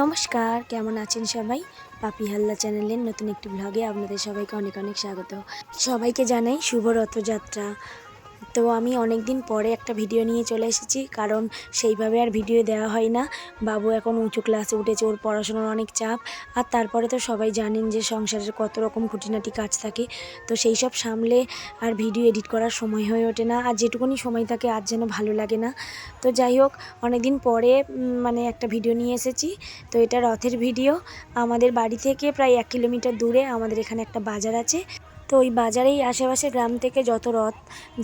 নমস্কার, কেমন আছেন সবাই? পাপি হাল্লা চ্যানেলের নতুন একটি ব্লগে আপনাদের সবাইকে অনেক অনেক স্বাগত। সবাইকে জানাই শুভ রথযাত্রা। তো আমি অনেক দিন পরে একটা ভিডিও নিয়ে চলে এসেছি, কারণ সেইভাবে আর ভিডিও দেওয়া হয় না। বাবু এখন উঁচু ক্লাসে উঠেছে, ওর পড়াশোনার অনেক চাপ। আর তারপরে তো সবাই জানেন যে সংসারের কত রকম খুঁটিনাটি কাজ থাকে। তো সেই সব সামলে আর ভিডিও এডিট করার সময় হয়ে ওঠে না, আর যেটুকুনি সময় থাকে আর যেন ভালো লাগে না। তো যাই হোক অনেক দিন পরে মানে একটা ভিডিও নিয়ে এসেছি। তো এটা রথের ভিডিও আমাদের বাড়ি থেকে প্রায় এক কিলোমিটার দূরে আমাদের এখানে একটা বাজার আছে। তো ওই বাজারেই আশেপাশে গ্রাম থেকে যত রথ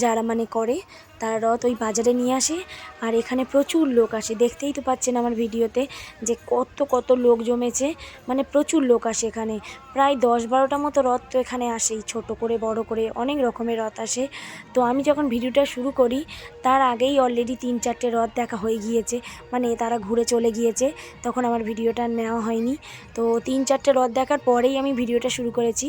যারা মানে করে, তারা রথ ওই বাজারে নিয়ে আসে। আর এখানে প্রচুর লোক আসে। দেখতেই তো পাচ্ছেন আমার ভিডিওতে যে কত কত লোক জমেছে। মানে প্রচুর লোক আসে এখানে। প্রায় দশ বারোটা মতো রথ তো এখানে আসেই, ছোট করে, বড় করে, অনেক রকমের রথ আসে। তো আমি যখন ভিডিওটা শুরু করি, তার আগেই অলরেডি তিন চারটে রথ দেখা হয়ে গিয়েছে। মানে তারা ঘুরে চলে গিয়েছে। তখন আমার ভিডিওটা নেওয়া হয়নি। তো তিন চারটে রথ দেখার পরেই আমি ভিডিওটা শুরু করেছি।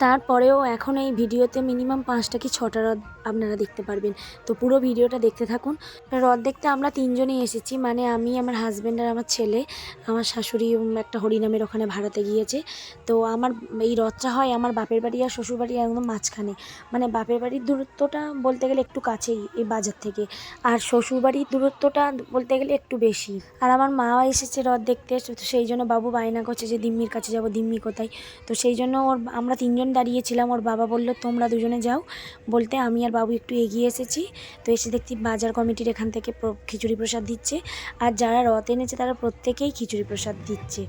তারপরেও এখন এই ভিডিওতে মিনিমাম পাঁচটা কি ছটা আপনারা দেখতে পারবেন। তো পুরো ভিডিওটা দেখতে থাকুন। রথ দেখতে আমরা তিনজনেই এসেছি। মানে আমি, আমার হাজব্যান্ড আর আমার ছেলে। আমার শাশুড়ি একটা হরিনামের ওখানে ভাড়াতে গিয়েছে। তো আমার এই রথটা হয় আমার বাপের বাড়ি আর শ্বশুর বাড়ি একদম মাঝখানে। মানে বাপের বাড়ির দূরত্বটা বলতে গেলে একটু কাছেই এই বাজার থেকে। আর শ্বশুর বাড়ির দূরত্বটা বলতে গেলে একটু বেশি। আর আমার মা এসেছে রথ দেখতে। তো সেই জন্য বাবু বায়না করছে যে, দিম্মির কাছে যাব, দিম্মি কোথায়? তো সেই জন্য ওর, আমরা তিনজন দাঁড়িয়েছিলাম। ওর বাবা বলল, তোমরা দুজনে যাও। বলতে আমি আর বাবু একটু এগিয়ে এসেছি। তো এসে দেখছি বাজার কমিটির এখান থেকে খিচুড়ি প্রসাদ দিচ্ছে। আর যারা রথ এনেছে তারা প্রত্যেকেই খিচুড়ি প্রসাদ দিচ্ছে।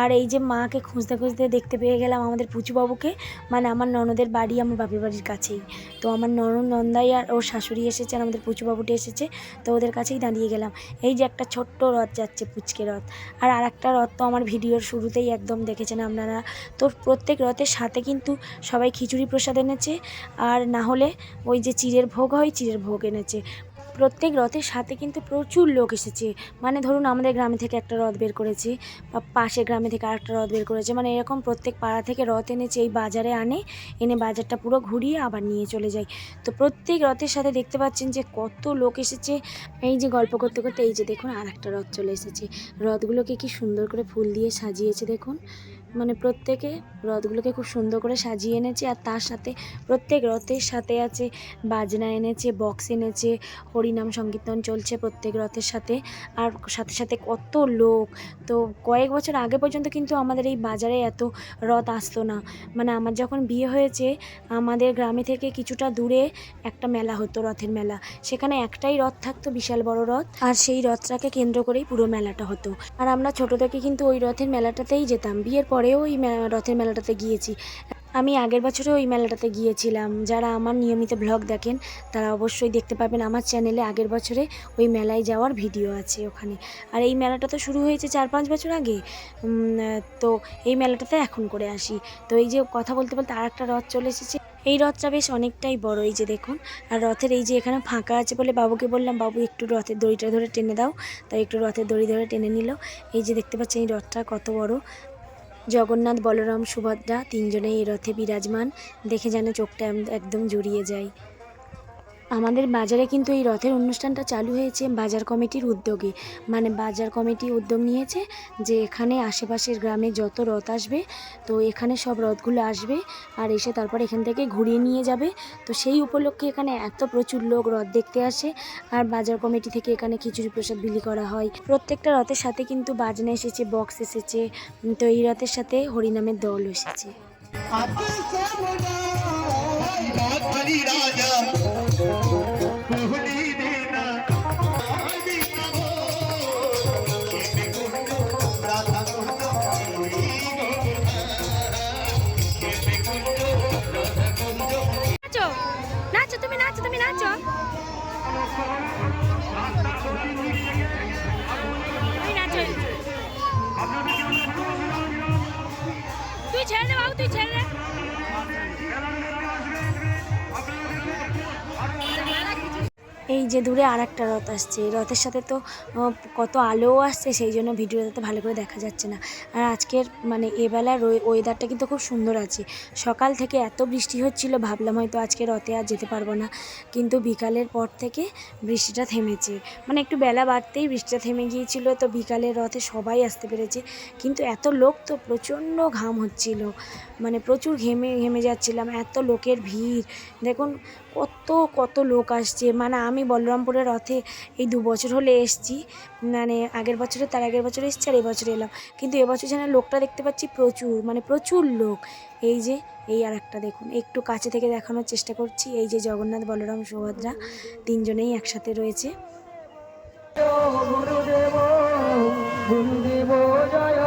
আর এই যে মাকে খুঁজতে খুঁজতে দেখতে পেয়ে গেলাম আমাদের পুচুবাবুকে। মানে আমার ননদের বাড়ি আমার বাপের বাড়ির কাছেই। তো আমার ননদ, নন্দাই আর ওর শাশুড়ি এসেছে আর আমাদের পুচুবাবুটি এসেছে। তো ওদের কাছেই দাঁড়িয়ে গেলাম। এই যে একটা ছোট্ট রথ যাচ্ছে পুচকে রথ। আর আরেকটা রথ তো আমার ভিডিওর শুরুতেই একদম দেখেছেন আপনারা। তো প্রত্যেক রথের সাথে কিন্তু সবাই খিচুড়ি প্রসাদ এনেছে। আর না হলে ওই যে চিড়ের ভোগ হয় চিড়ের ভোগ এনেছে। প্রত্যেক রথের সাথে কিন্তু প্রচুর লোক এসেছে। মানে ধরুন, আমাদের গ্রামে থেকে একটা রথ বের করেছে, বা পাশের গ্রামে থেকে আরেকটা রথ বের করেছে। মানে এরকম প্রত্যেক পাড়া থেকে রথ এনেছে, এই বাজারে আনে, এনে বাজারটা পুরো ঘুরিয়ে আবার নিয়ে চলে যায়। তো প্রত্যেক রথের সাথে দেখতে পাচ্ছেন যে কত লোক এসেছে। এই যে গল্প করতে করতে এই যে দেখুন আর একটা রথ চলে এসেছে। রথগুলোকে কি সুন্দর করে ফুল দিয়ে সাজিয়েছে, দেখুন। মানে প্রত্যেকে রথগুলোকে খুব সুন্দর করে সাজিয়ে এনেছে আর তার সাথে প্রত্যেক রথের সাথে আছে বাজনা এনেছে বক্স এনেছে, হরিনাম সংকীর্তন চলছে প্রত্যেক রথের সাথে। আর সাথে সাথে কত লোক। তো কয়েক বছর আগে পর্যন্ত কিন্তু আমাদের এই বাজারে এত রথ আসতো না। মানে আমার যখন বিয়ে হয়েছে, আমাদের গ্রামে থেকে কিছুটা দূরে একটা মেলা হতো রথের মেলা। সেখানে একটাই রথ থাকতো, বিশাল বড় রথ। আর সেই রথটাকে কেন্দ্র করেই পুরো মেলাটা হতো। আর আমরা ছোট থেকে কিন্তু ওই রথের মেলাটাতেই যেতাম। বিয়ের পরেও ওই রথের মেলাটাতে গিয়েছি। আমি আগের বছরও ওই মেলাটাতে গিয়েছিলাম। যারা আমার নিয়মিত ব্লগ দেখেন, তারা অবশ্যই দেখতে পাবেন আমার চ্যানেলে আগের বছরে ওই মেলায় যাওয়ার ভিডিও আছে ওখানে। আর এই মেলাটা তো শুরু হয়েছে চার পাঁচ বছর আগে। তো এই মেলাটাতে এখন করে আসি। তো এই যে কথা বলতে বলতে আর একটা রথ চলে এসেছে। এই রথটা বেশ অনেকটাই বড় এই যে দেখুন। আর রথের এই যে এখানে ফাঁকা আছে বলে বাবুকে বললাম, বাবু, একটু রথের দড়িটা ধরে টেনে দাও। তাই একটু রথের দড়ি ধরে টেনে নিল। এই যে দেখতে পাচ্ছেন, এই রথটা কত বড়। জগন্নাথ বলরাম সুভদ্রা তিনজনেই এই রথে বিরাজমান। দেখে যেন চোখটা একদম জুড়িয়ে যায়। আমাদের বাজারে কিন্তু এই রথের অনুষ্ঠানটা চালু হয়েছে বাজার কমিটির উদ্যোগে। মানে বাজার কমিটি উদ্যোগ নিয়েছে যে এখানে আশেপাশের গ্রামে যত রথ আসবে, তো এখানে সব রথগুলো আসবে আর এসে তারপর এখান থেকে ঘুরিয়ে নিয়ে যাবে। তো সেই উপলক্ষে এখানে এত প্রচুর লোক রথ দেখতে আসে আর বাজার কমিটি থেকে এখানে খিচুড়ি প্রসাদ বিলি করা হয়। প্রত্যেকটা রথের সাথে কিন্তু বাজনা এসেছে, বক্স এসেছে তো এই রথের সাথে হরিনামের দল এসেছে। ছেড়ে দে এই যে দূরে আর একটা রথ আসছে। এই রথের সাথে তো কত আলোও আসছে, সেই জন্য ভিডিওটাতে ভালো করে দেখা যাচ্ছে না। আর আজকের মানে এবেলার ওয়েদারটা কিন্তু খুব সুন্দর আছে। সকাল থেকে এত বৃষ্টি হচ্ছিল, ভাবলাম হয়তো আজকে রথে আর যেতে পারব না। কিন্তু বিকালের পর থেকে বৃষ্টিটা থেমেছে। মানে একটু বেলা বাড়তেই বৃষ্টিটা থেমে গিয়েছিল, তো বিকালের রথে সবাই আসতে পেরেছে। কিন্তু এত লোক তো প্রচণ্ড ঘাম হচ্ছিল। মানে প্রচুর ঘেমে ঘেমে যাচ্ছিলাম। এত লোকের ভিড়। দেখুন, কত কত লোক আসছে। মানে আমি বলরামপুরের রথে এই দু বছর হলে এসছি। মানে আগের বছরে তার আগের বছর এসছি আর এবছর এলাম। কিন্তু এবছর যেন লোকটা দেখতে পাচ্ছি প্রচুর মানে প্রচুর লোক। এই যে, এই আর একটা দেখুন, একটু কাছে থেকে দেখানোর চেষ্টা করছি। এই যে জগন্নাথ, বলরাম, সুভদ্রা তিনজনেই একসাথে রয়েছে। গুরুদেব গুরুদেব জয়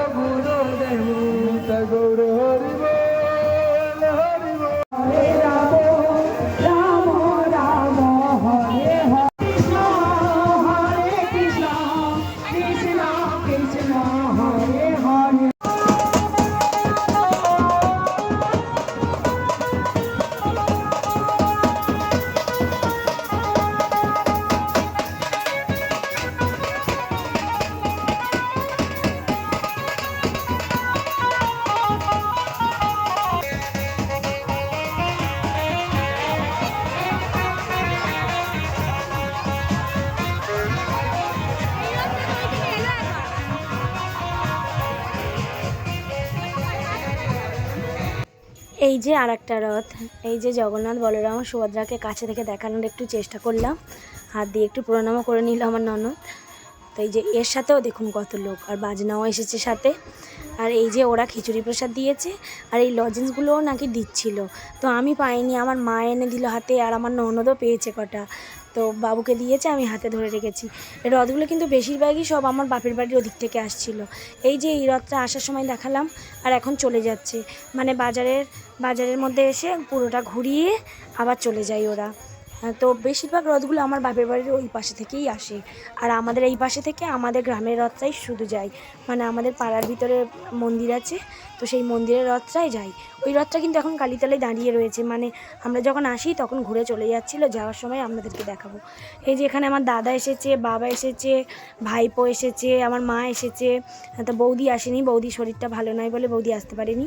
এই যে আর একটা রথ, এই যে জগন্নাথ বলরাম সুভদ্রাকে কাছে থেকে দেখানোর একটু চেষ্টা করলাম। হাত দিয়ে একটু প্রণামও করে নিল আমার ননদ। তো এই যে এর সাথেও দেখুন কত লোক, আর বাজনাও এসেছে সাথে। আর এই যে ওরা খিচুড়ি প্রসাদ দিয়েছে, আর এই লজেন্সগুলোও নাকি দিচ্ছিল। তো আমি পাইনি, আমার মা এনে দিল হাতে, আর আমার ননদও পেয়েছে কটা। তো বাবুকে দিয়েছে, আমি হাতে ধরে রেখেছি। রথগুলো কিন্তু বেশিরভাগই সব আমার বাপের বাড়ির ওদিক থেকে আসছিল। এই যে এই রথটা আসার সময় দেখালাম আর এখন চলে যাচ্ছে। মানে বাজারের বাজারের মধ্যে এসে পুরোটা ঘুরিয়ে আবার চলে যায় ওরা। তো বেশিরভাগ রথগুলো আমার বাপের বাড়ির ওই পাশে থেকেই আসে। আর আমাদের এই পাশে থেকে আমাদের গ্রামের রথটাই শুধু যায়। মানে আমাদের পাড়ার ভিতরে মন্দির আছে, তো সেই মন্দিরের রথটাই যায়। ওই রথটা কিন্তু এখন কালীতলায় দাঁড়িয়ে রয়েছে। মানে আমরা যখন আসি তখন ঘুরে চলে যাচ্ছিল যাওয়ার সময় আপনাদেরকে দেখাবো। এই যে এখানে আমার দাদা এসেছে, বাবা এসেছে, ভাইপো এসেছে, আমার মা এসেছে। তো বৌদি আসেনি বৌদি শরীরটা ভালো নয় বলে বৌদি আসতে পারেনি।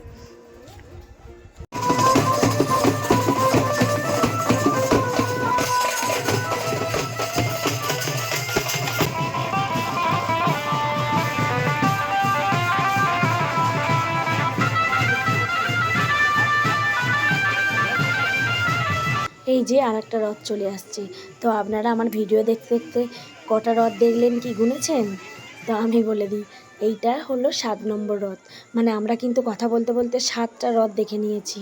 যে আর একটা রথ চলে আসছে। তো আপনারা আমার ভিডিও দেখতে দেখতে কটা রথ দেখলেন কি গুনেছেন? তো আমি বলে দিই, এইটা হলো সাত নম্বর রথ। মানে আমরা কিন্তু কথা বলতে বলতে সাতটা রথ দেখে নিয়েছি।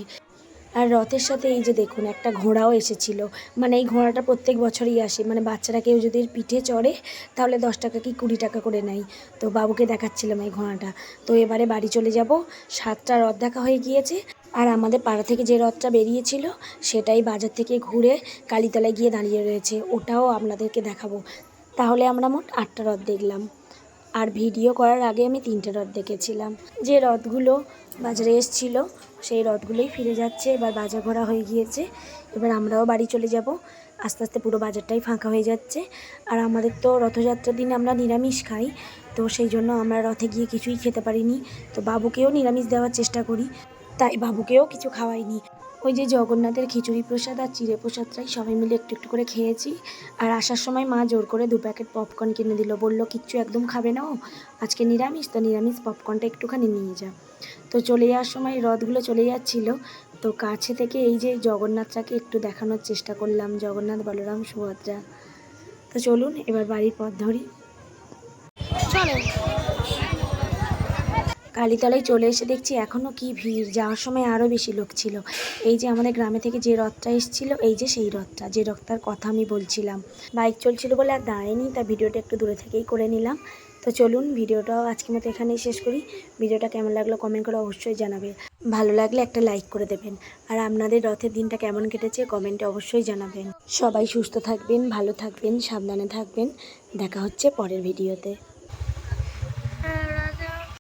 আর রথের সাথে এই যে দেখুন, একটা ঘোড়াও এসেছিল। মানে এই ঘোড়াটা প্রত্যেক বছরই আসে। মানে বাচ্চারা কেউ যদি পিঠে চড়ে, তাহলে দশ টাকা কি কুড়ি টাকা করে নেয়। তো বাবুকে দেখাচ্ছিলাম এই ঘোড়াটা। তো এবারে বাড়ি চলে যাব। সাতটা রথ দেখা হয়ে গিয়েছে। আর আমাদের পাড়া থেকে যে রথটা বেরিয়েছিল, সেটাই বাজার থেকে ঘুরে কালীতলায় গিয়ে দাঁড়িয়ে রয়েছে। ওটাও আপনাদেরকে দেখাবো। তাহলে আমরা মোট আটটা রথ দেখলাম। আর ভিডিও করার আগে আমি তিনটে রথ দেখেছিলাম। যে রথগুলো বাজারে এসছিল, সেই রথগুলোই ফিরে যাচ্ছে, এবার বাজার ঘোরা হয়ে গিয়েছে। এবার আমরাও বাড়ি চলে যাব। আস্তে আস্তে পুরো বাজারটাই ফাঁকা হয়ে যাচ্ছে। আর আমাদের তো রথযাত্রার দিনে আমরা নিরামিষ খাই, তো সেই জন্য আমরা রথে গিয়ে কিছুই খেতে পারিনি। তো বাবুকেও নিরামিষ দেওয়ার চেষ্টা করি। তাই বাবুকেও কিছু খাওয়াইনি। ওই যে জগন্নাথের খিচুড়ি প্রসাদ আর চিড়ে প্রসাদটাই সবাই মিলে একটু একটু করে খেয়েছি। আর আসার সময় মা জোর করে দু প্যাকেট পপকর্ন কিনে দিল। বলল, কিচ্ছু একদম খাবে না ও। আজকে নিরামিষ, তো নিরামিষ পপকর্নটা একটুখানি নিয়ে যা। তো চলে যাওয়ার সময় রথগুলো চলে যাচ্ছিল। তো কাছে থেকে এই যে জগন্নাথটাকে একটু দেখানোর চেষ্টা করলাম, জগন্নাথ, বলরাম, সুভদ্রা। তো চলুন, এবার বাড়ির পথ ধরি। কালীতলায় চলে এসে দেখছি এখনও কি ভিড়। যাওয়ার সময় আরও বেশি লোক ছিল। এই যে আমাদের গ্রামে থেকে যে রথটা এসেছিল, এই যে সেই রথটা, যে রথটার কথা আমি বলছিলাম। বাইক চলছিল বলে আর দাঁড়ায়নি তা ভিডিওটা একটু দূরে থেকেই করে নিলাম। তো চলুন, ভিডিওটাও আজকের মতো এখানেই শেষ করি। ভিডিওটা কেমন লাগল কমেন্ট করে অবশ্যই জানাবে। ভালো লাগলে একটা লাইক করে দেবেন। আর আপনাদের রথের দিনটা কেমন কেটেছে কমেন্টে অবশ্যই জানাবেন। সবাই সুস্থ থাকবেন, ভালো থাকবেন, সাবধানে থাকবেন। দেখা হচ্ছে পরের ভিডিওতে।